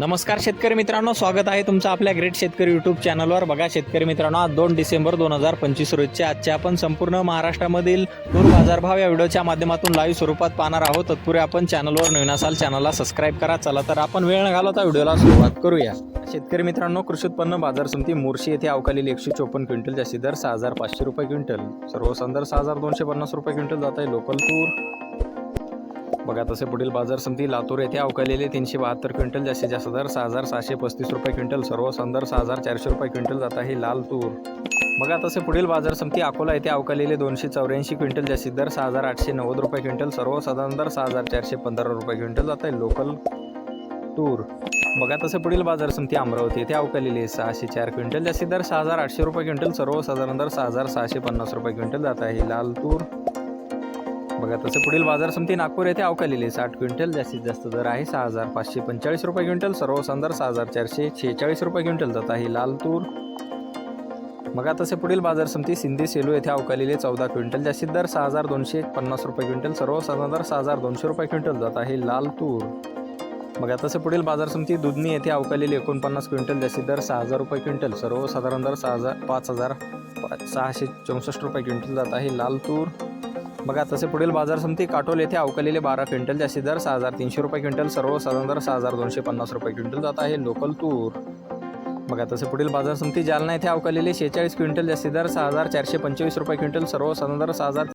नमस्कार शेतकरी मित्रांनो स्वागत आहे तुमचं आपल्या ग्रेट शेतकरी यूट्यूब चॅनलवर बघा शेतकरी मित्रांनो आज दोन डिसेंबर दोन हजार पंचवीस रोजच्या आजच्या आपण संपूर्ण महाराष्ट्रामधील तूर बाजारभाव या व्हिडिओच्या माध्यमातून लाईव्ह स्वरूपात पाहणार आहोत. तत्पूर्वी आपण चॅनलवर नवीन असाल चॅनलला सबस्क्राईब करा. चला तर आपण वेळ न घालवता व्हिडिओला सुरुवात करूया. शेतकरी मित्रांनो कृषी उत्पन्न बाजार समिती मोर्शी येथे अवकालेली एकशे चोपन्न क्विंटल जास्ती दर सहा हजार पाचशे रुपये क्विंटल सर्व सहा हजार दोनशे पन्नास रुपये क्विंटल जात आहे. लोकल तूर बघा तसे पुढील बाजार समिती लातूर येथे अवकालेले तीनशे बहात्तर क्विंटल जास्तीत जास्त दर सहा हजार सहाशे पस्तीस रुपये क्विंटल सर्व संदर सहा हजार चारशे रुपये क्विंटल जात आहे लाल तूर बघा तसे पुढील बाजार समिती अकोला येथे अवकालेले दोनशे चौऱ्याऐंशी क्विंटल जास्तीत दर सहा हजार आठशे नव्वद रुपये क्विंटल सर्व साधारण दर सहा हजार चारशे पंधरा रुपये क्विंटल जात आहे लोकल तूर. बघा तसे पुढील बाजार समिती अमरावती येथे अवकालेले सहाशे चार क्विंटल जास्तीत दर सहा हजार आठशे रुपये क्विंटल सर्व साधारण दर सहा हजार सहाशे पन्नास रुपये क्विंटल जात आहे लाल तूर बघा तसे पुढील बाजार समिती नागपूर येथे अवकालेले साठ क्विंटल जास्तीत जास्त दर आहे सहा हजार पाचशे पंचेचाळीस रुपये क्विंटल सर्व दर सहा हजार चारशे शेहेचाळीस रुपये क्विंटल जात आहे. लाल तूर. बघा तसे पुढील बाजार समिती सिंधी सेलू येथे अवकालेले चौदा क्विंटल जास्तीत दर सहा हजार दोनशे पन्नास रुपये क्विंटल सर्व दर सहा हजार दोनशे रुपये क्विंटल जात आहे. लाल तूर. बघा तसे पुढील बाजार समिती दुधनी येथे अवकालेले एकोणपन्नास क्विंटल जास्तीत दर सहा हजार रुपये क्विंटल सर्व साधारण दर सहा हजार पाच हजार सहाशे चौसष्ट रुपये क्विंटल जात आहे. लाल तूर. बघा तसे पुढील बाजार समिती काटोल येथे अवकलेले बारा क्विंटल जास्ती दर सहा हजार तीनशे रुपये क्विंटल सर्व साधारण दर सहा हजार दोनशे पन्नास रुपये क्विंटल जात आहे लोकल तूर. बघा तसे पुढील बाजार समिती जालना येथे अवकलेले शेहेचाळीस क्विंटल जास्ती दर सहा हजार चारशे पंचवीस रुपये क्विंटल सर्व साधारण दर सहा हजार